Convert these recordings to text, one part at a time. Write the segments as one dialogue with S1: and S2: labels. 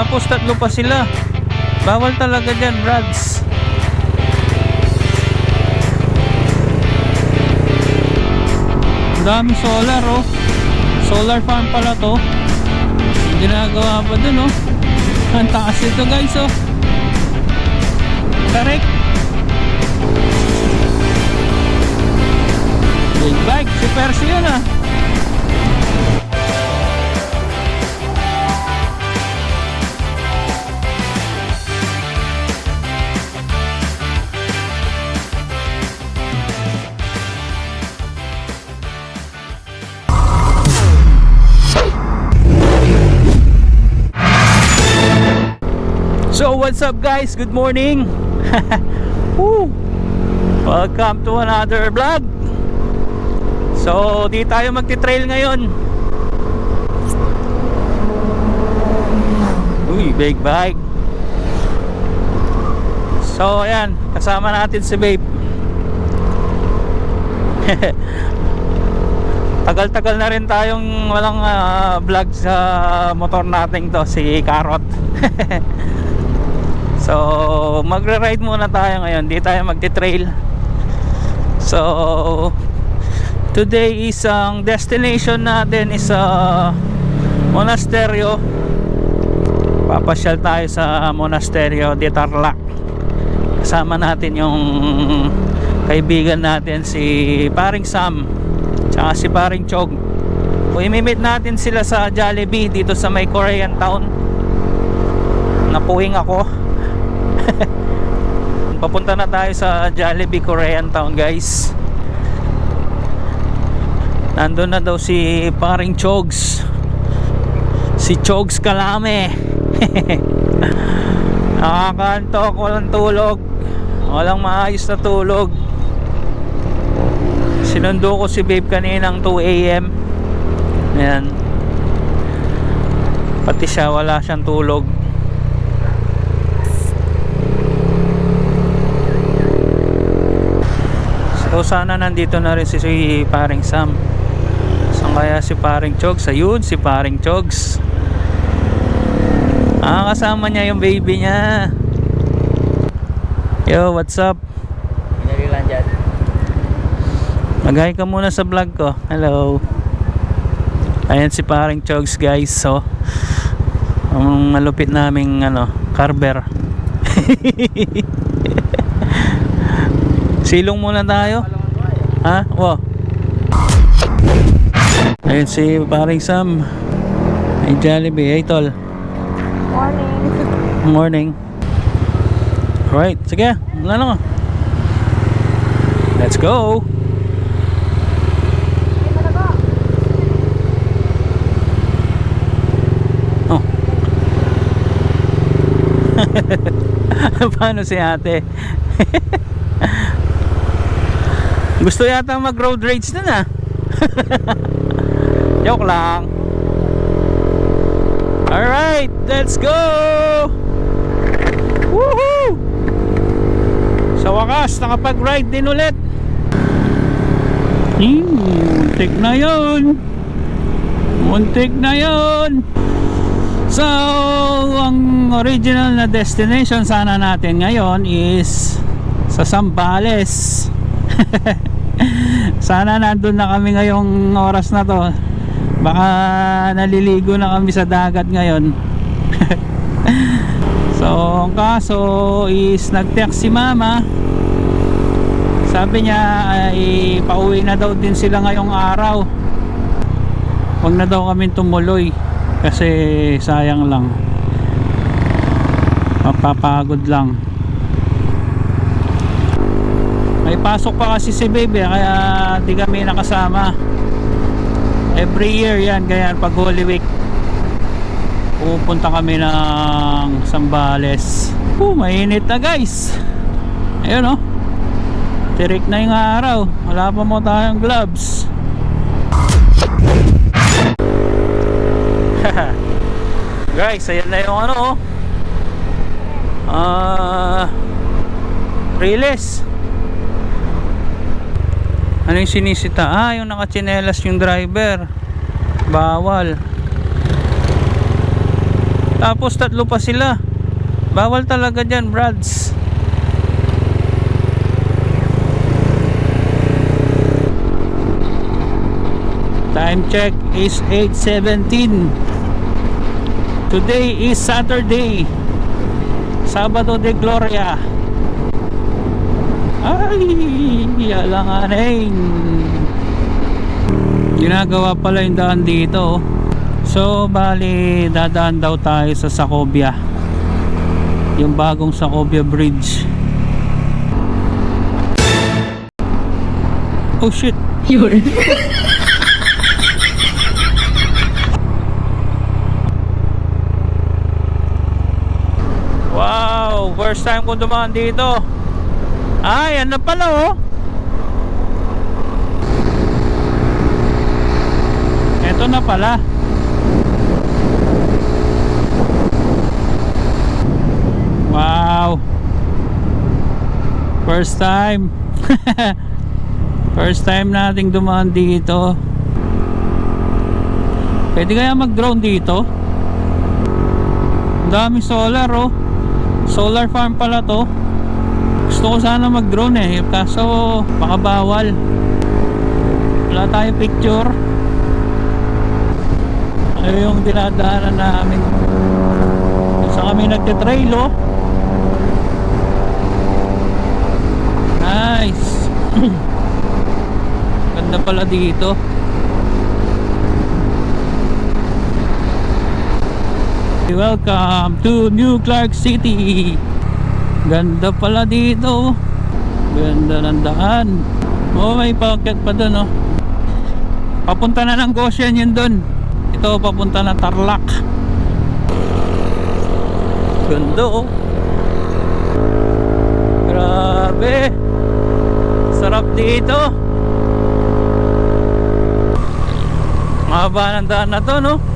S1: Tapos tatlo pa sila. Bawal talaga dyan, Brads. Ang dami solar, oh. Solar farm pala to. Ginagawa pa dun, oh. Ang taas ito, guys, oh. Correct. Big bike, si Percy yun, ah. What's up guys? Good morning. Welcome to another vlog. So di tayo magti-trail ngayon. Uy, big bike. So ayan, kasama natin si Babe. Tagal-tagal na rin tayong walang ah, vlog sa motor natin to, si Carrot. So, magre-ride muna tayo ngayon. Di tayo magti-trail. So, today is ang destination natin is a monasteryo. Papasyal tayo sa monasteryo de Tarlac. Kasama natin yung kaibigan natin si Paring Sam tsaka si Paring Chog. So, imimit natin sila sa Jollibee dito sa may Korean town. Napuwing ako. Papunta na tayo sa Jollibee Korean Town guys. Nandun na daw si paring Chogs. Si Chogs Kalame. Nakakantok, walang tulog. Walang maayos na tulog. Sinundo ko si babe kaninang 2am Ayan. Pati siya wala siyang tulog So sana nandito na rin si, si paring Sam. Saan kaya si paring Chogs? Ayun, si paring Chogs. Ah, kasama niya yung baby niya. Yo, what's up?
S2: Pinali lang dyan.
S1: Magay ka muna sa vlog ko. Hello. Ayan si paring Chogs guys. So, ang malupit naming ano, carver. Silong muna tayo. Ha? Wow. Ayun si paring Sam. Ay Jollibee. Ay tol.
S2: Morning.
S1: Morning. Alright. Sige. Wala ko. Let's go. Oh. Paano si ate? Gusto yata mag road rage na na. Joke lang. Alright, let's go! Woohoo! Sa wakas, nakapag-ride din ulit. Muntik na yun. Muntik na yun. So, ang original na destination sana natin ngayon is sa Sambales. sana nandun na kami ngayong oras na to. Baka naliligo na kami sa dagat ngayon. so, ang kaso is nag-text si mama. Sabi niya ay pauwi na daw din sila ngayong araw. Huwag na daw kami tumuloy kasi sayang lang. Mapapagod lang. May pasok pa kasi si baby kaya di kami nakasama. Every year yan kaya pag Holy Week pupunta kami ng Sambales. Oh, mainit na guys. Ayun oh. Tirik na yung araw. Wala pa mo tayong gloves. guys, ayan na yung ano oh. Ah, Riles. Ano yung sinisita? Ah, yung nakachinelas yung driver. Bawal. Tapos tatlo pa sila. Bawal talaga dyan, brads. Time check is 8.17 Today is Saturday Sabado de Gloria Ay, alanganin Ginagawa pala yung daan dito oh. So, bali dadaan daw tayo sa Sacobia Yung bagong Sacobia Bridge Oh shit Wow, first time ko dumaan dito. Ay, ano pala oh. Ito na pala. Wow. First time. First time nating dumaan dito. Pwede kaya mag-drone dito? Ang daming solar oh. Solar farm pala to. Gusto ko sana mag-drone eh. Kaso baka bawal. Wala tayong picture. Ano yung dinadaanan namin. Sa kami nagtitrail oh. Nice. Ganda pala dito. Welcome to New Clark City. Ganda pala dito. Ganda ng daan. Oh, may packet pa doon, oh. Papunta na ng Goshen yun doon. Ito, papunta na Tarlac. Ganda, oh. Grabe. Sarap dito. Mahaba ng daan na to, no?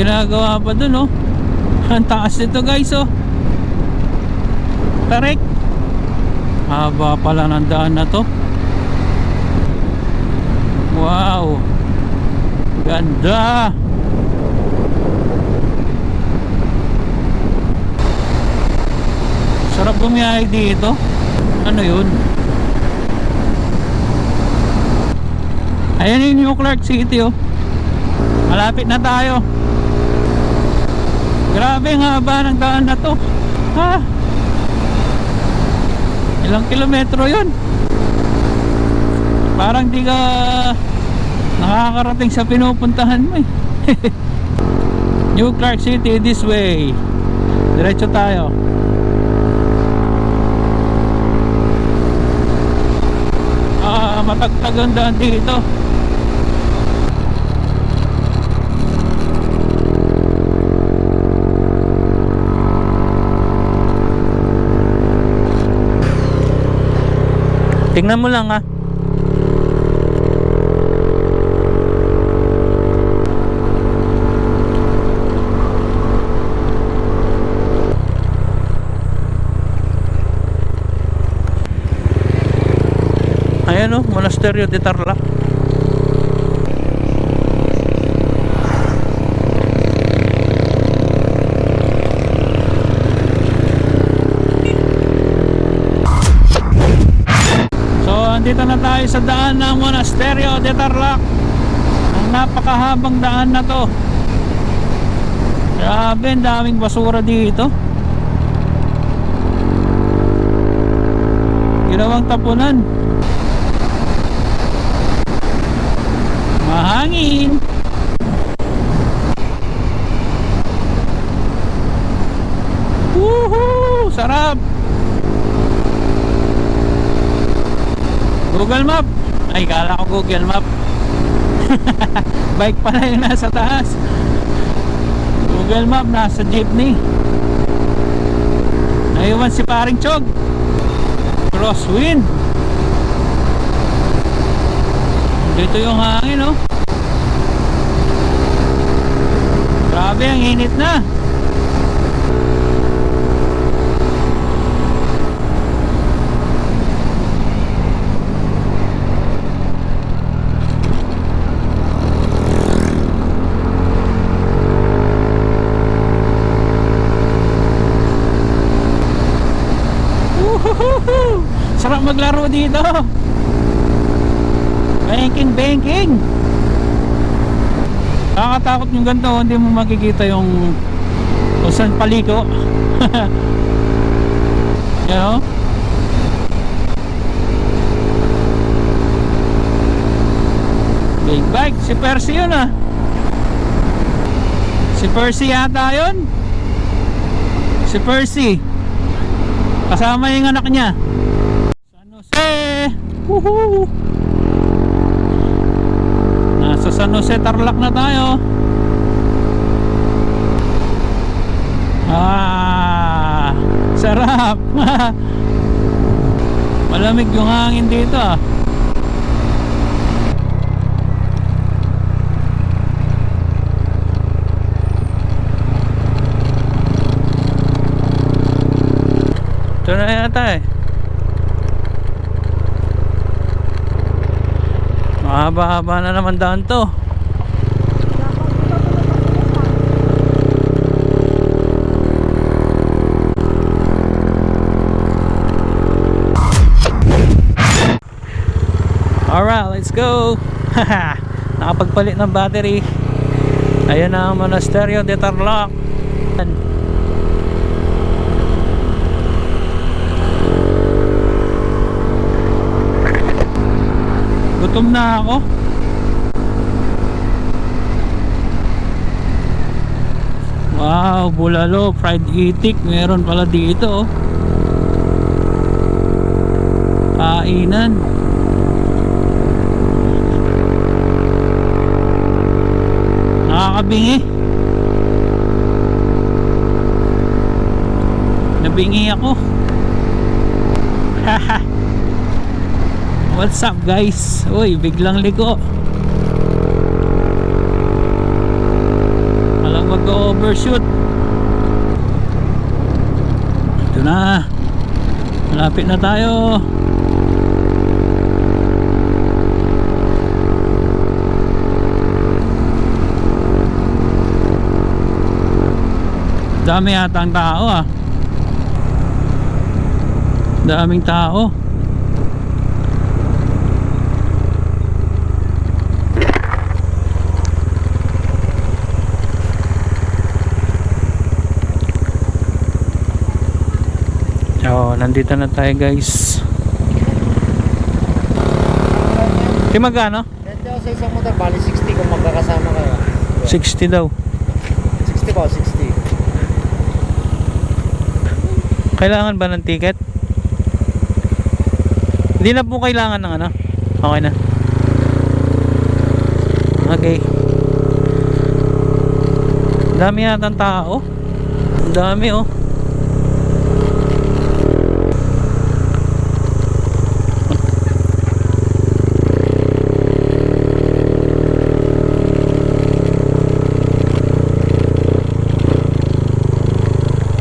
S1: Ginagawa pa dun, oh. Ang taas nito, guys, oh. Tarik. Haba pala ng daan na to. Wow. Ganda. Sarap bumiyahe dito. Ano yun? Ayan yung New Clark City oh. Malapit na tayo. Grabe ang haba ng daan na to. Ha? Ilang kilometro yun? Parang di ka nakakarating sa pinupuntahan mo eh. New Clark City this way. Diretso tayo. Ah, matagtag daan dito. Tingnan mo lang ah. Ayan oh, Monasterio de Tarlac. So, andito na tayo sa daan ng Monasterio de Tarlac. Ang napakahabang daan na to. Grabe, ang daming basura dito. Ginawang tapunan. Mahangin. Google Map. Ay kala ko Google Map. Bike pala yung nasa taas. Google Map nasa jeepney. Naiwan si paring Chog. Crosswind. Dito yung hangin oh. Grabe ang init na. Maglaro dito. Banking, banking. Nakakatakot yung ganito, hindi mo makikita yung kung saan paliko. you know? Big bike, si Percy yun ah. Si Percy yata yun. Si Percy. Kasama yung anak niya. Woohoo! Nasa San Jose Tarlac na tayo. Ah, sarap. Malamig yung hangin dito ah. Ito na yata eh. Mahaba-haba na naman daan to. Alright, let's go! Nakapagpalit ng battery. Ayan na ang Monasterio de Tarlac. Gutom na ako. Wow, bulalo, fried itik, meron pala dito. oh. Kainan. Nakakabingi. Nabingi ako. Haha. What's up guys? Uy, biglang liko. Walang mag-overshoot. Ito na. Malapit na tayo. Dami yata ang tao ah. Daming tao. Oh, nandito na tayo guys. Di magkano?
S2: Ganda ako sa isang motor, bali 60 kung magkakasama kayo.
S1: 60 daw.
S2: 60 po, 60.
S1: Kailangan ba ng ticket? Hindi na po kailangan ng ano. Okay na. Okay. Dami yata ang tao. Dami oh.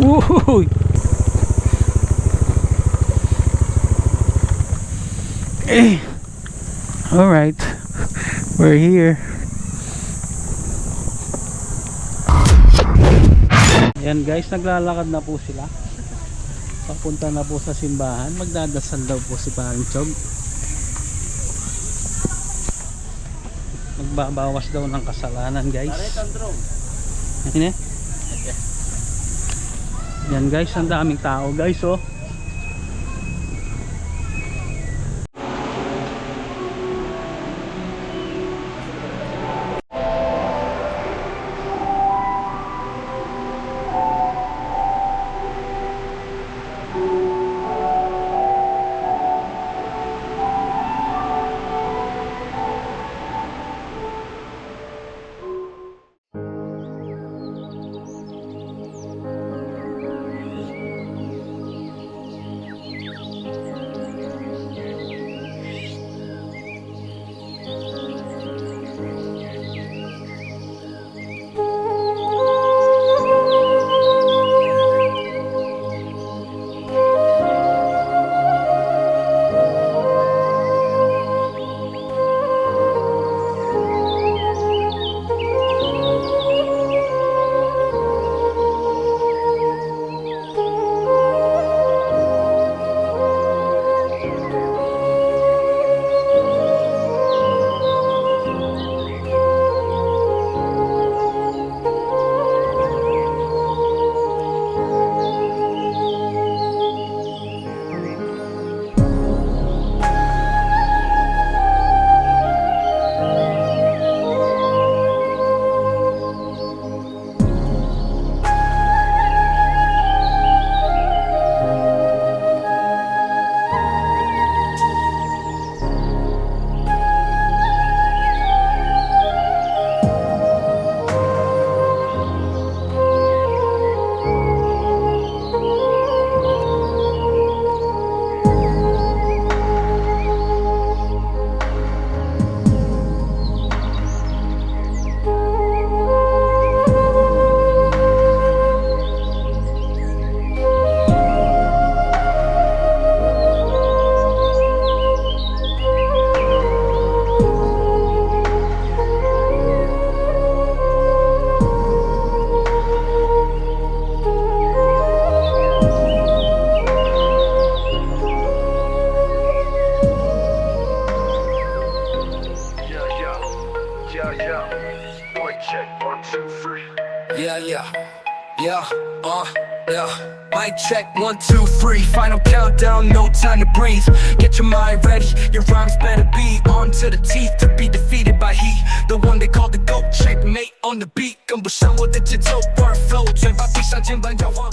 S1: Woohoo! Eh. All right. We're here. Yan guys, naglalakad na po sila. Papunta na po sa simbahan. Magdadasal daw po si Parang Chog. Magbabawas daw ng kasalanan guys. Yan eh. Yan guys, ang daming tao guys oh.
S3: check, one, two, three. Final countdown, no time to breathe. Get your mind ready, your rhymes better be on to the teeth to be defeated by he. The one they call the goat, checkmate on the beat. 跟不上我的节奏，word flow，嘴巴闭上，肩膀摇晃。